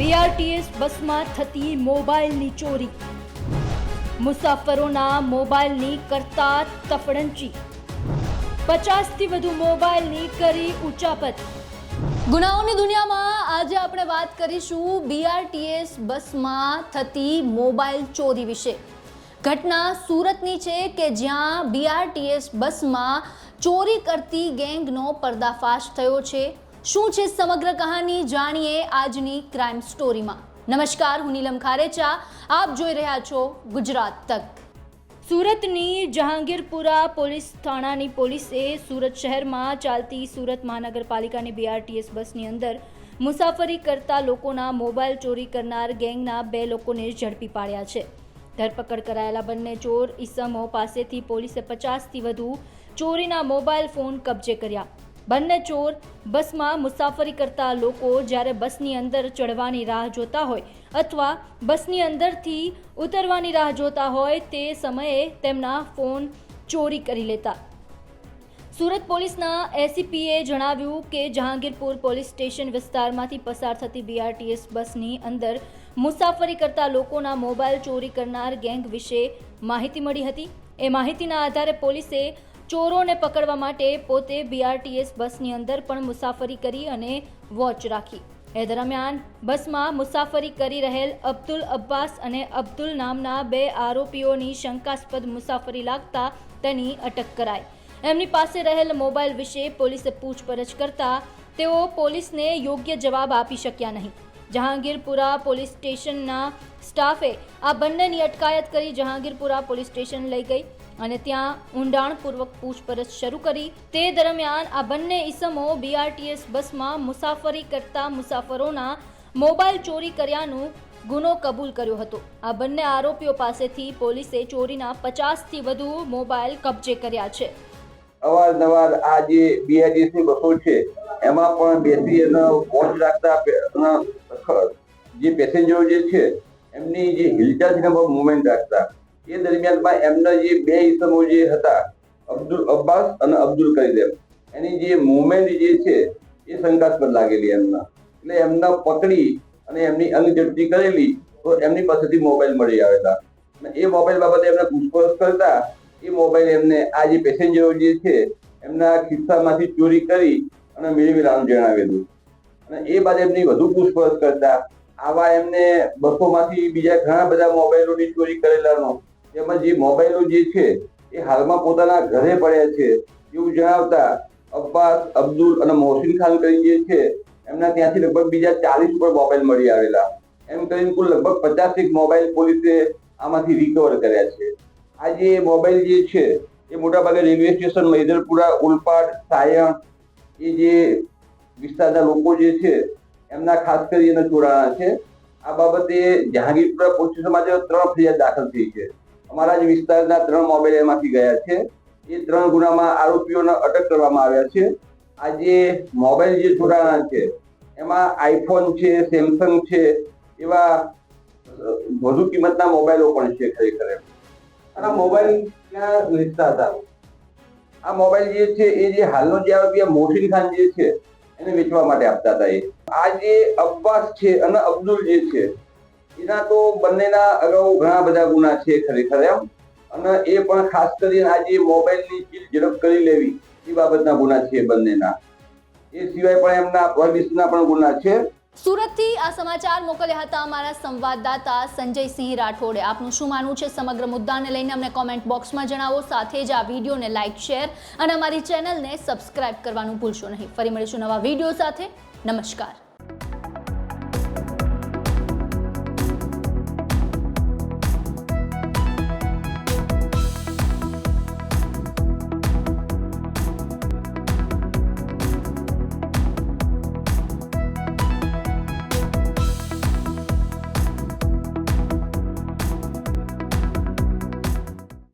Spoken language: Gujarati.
બીઆરટીએસ બસમાં થતી મોબાઈલની ચોરી. મુસાફરોના મોબાઈલની કરતા તફડંચી. પચાસથી વધુ મોબાઈલની કરી ઉચાપત. ગુનાઓની દુનિયામાં આજે આપણે વાત કરીશું બીઆરટીએસ બસમાં થતી મોબાઈલ ચોરી વિશે. ઘટના સુરતની છે કે જ્યાં બીઆરટીએસ બસમાં ચોરી કરતી ગેંગનો પર્દાફાશ થયો છે. શું છે સમગ્ર કહાની જાણીએ આજની ક્રાઇમ સ્ટોરીમાં નમસ્કાર, હું નીલમ ખારેચા. આપ જોઈ રહ્યા છો ગુજરાત તક. સુરતની જહાંગીરપુરા પોલીસ થાણાની પોલીસે સુરત શહેરમાં ચાલતી સુરત મહાનગરપાલિકાની બીઆરટીએસ બસની અંદર મુસાફરી કરતા લોકોના મોબાઈલ ચોરી કરનાર ગેંગના બે લોકોને ઝડપી પાડ્યા છે. ધરપકડ કરાયેલા બંને ચોર ઈસમો પાસેથી પોલીસે પચાસથી વધુ ચોરીના મોબાઈલ ફોન કબજે કર્યા. બંને ચોર બસમાં મુસાફરી કરતા લોકો જ્યારે બસની અંદર ચડવાની રાહ જોતા હોય અથવા બસની અંદરથી ઉતરવાની રાહ જોતા હોય તે સમયે તેમના ફોન ચોરી કરી લેતા. સુરત પોલીસના એસીપીએ જણાવ્યું કે જહાંગીરપુર પોલીસ સ્ટેશન વિસ્તારમાંથી પસાર થતી બીઆરટીએસ બસની અંદર મુસાફરી કરતા લોકોના મોબાઈલ ચોરી કરનાર ગેંગ વિશે માહિતી મળી હતી. એ માહિતીના આધારે પોલીસે ચોરોને પકડવા માટે પોતે બીઆરટીએસ બસની અંદર પણ મુસાફરી કરી અને વોચ રાખી. એ દરમિયાન બસમાં મુસાફરી કરી રહેલ અબ્દુલ અબ્બાસ અને અબ્દુલ નામના બે આરોપીઓની શંકાસ્પદ મુસાફરી લાગતા તેની અટક કરાઈ. એમની પાસે રહેલ મોબાઈલ વિશે પોલીસે પૂછપરછ કરતા તેઓ પોલીસને યોગ્ય જવાબ આપી શક્યા નહીં. જહાંગીરપુરા પોલીસ સ્ટેશનના સ્ટાફે આ બંનેની અટકાયત કરી જહાંગીરપુરા પોલીસ સ્ટેશન લઈ ગઈ. અને ત્યાં ઊંડાણપૂર્વક પૂછપરછ શરૂ કરી. તે દરમિયાન આ બંને ઈસમો બીઆરટીએસ બસમાં મુસાફરી કરતા મુસાફરોના મોબાઈલ ચોરી કર્યાનું ગુનો કબૂલ કર્યો હતો. આ બંને આરોપીઓ પાસેથી પોલીસે ચોરીના પચાસથી વધુ મોબાઈલ કબજે કર્યા છે. અવારનવાર આ જે બીઆરટીએસની બસો છે, એમાં પણ બેસી અને વોચ રાખતા જે પેસેન્જરો જે છે, એમની જે હિલચાલ મુવમેન્ટ રાખતા. એ દરમિયાનમાં એમના જે બે ઇસમો જે હતા, અબ્દુલ અબ્બાસ અને અબ્દુલ કરીદેમ એની જે મુવમેન્ટ જે છે, એ શંકાસ્પદ લાગેલી એમના. એટલે એમના પકડી અને એમની અંગઝડતી કરેલી, તો એમની પાસેથી મોબાઈલ મળી આવેલા. અને એ મોબાઈલ બાબતે એમને પૂછપરછ કરતા, એ મોબાઈલ એમને આ જે પેસેન્જરો જે છે, એમના ખિસ્સામાંથી ચોરી કરી અને મેળવેલાનું જણાવેલું. અને એ બાદ એમની વધુ પૂછપરછ કરતા, આવા એમને બસોમાંથી બીજા ઘણા બધા મોબાઈલોની ચોરી કરેલાનો તેમજ જે મોબાઈલો જે છે, એ હાલમાં પોતાના ઘરે પડ્યા છે. એવું જણાવતા અબ્બાસ, અબ્દુલ અને મોહસિન ખાન કરી જે છે, એમના ત્યાંથી લગભગ બીજા ચાલીસ ઉપર મોબાઈલ મળી આવેલા. એમ કરીને કુલ લગભગ પચાસેક મોબાઈલ પોલીસે આમાંથી રિકવર કર્યા છે. આ જે મોબાઈલ જે છે, એ મોટાભાગે રેલવે સ્ટેશન, મૈદરપુરા, ઉલપાડ, સાયણ, એ જે વિસ્તારના લોકો જે છે, એમના ખાસ કરીને જોડાણા છે. આ બાબતે જહાંગીરપુરા પોલીસ સ્ટેશનમાં ત્રણ ફરિયાદ દાખલ થઈ છે. અમારા જ વિસ્તારના ત્રણ મોબાઈલ એમાંથી ગયા છે. એ ત્રણ ગુનામાં આરોપીઓને અટક કરવામાં આવ્યા છે. આ જે મોબાઈલ જે જોડાણા છે, એમાં આઈફોન છે, સેમસંગ છે, એવા વધુ કિંમતના મોબાઈલો પણ છે ખરેખર અને મોબાઈલ ક્યાં વેચતા હતા? આ મોબાઈલ જે છે, એ જે હાલનો જે આરોપી મોહસિન ખાન જે છે, એને વેચવા માટે આપતા હતા એ. આ જે અબ્બાસ છે અને અબ્દુલ જે છે એના તો બંનેના અગાઉ ઘણા બધા ગુના છે ખરેખર એમ. અને એ પણ ખાસ કરીને આજે મોબાઈલની ચીજ ઝડપ કરી લેવી, એ બાબતના ગુના છે બંનેના. એ સિવાય પણ એમના પ્રવિસના પણ ગુના છે. સુરતથી આ સમાચાર મોકલ્યા હતા અમારા સંવાદદાતા સંજયસિંહ રાઠોડે. આપનું શું માનવું છે સમગ્ર મુદ્દાને લઈને અમને કોમેન્ટ બોક્સમાં જણાવો, સાથે જ આ વિડીયોને લાઇક શેર અને અમારી ચેનલને સબસ્ક્રાઇબ કરવાનું ભૂલશો નહીં. ફરી મળીશું નવા વીડિયો સાથે. નમસ્કાર.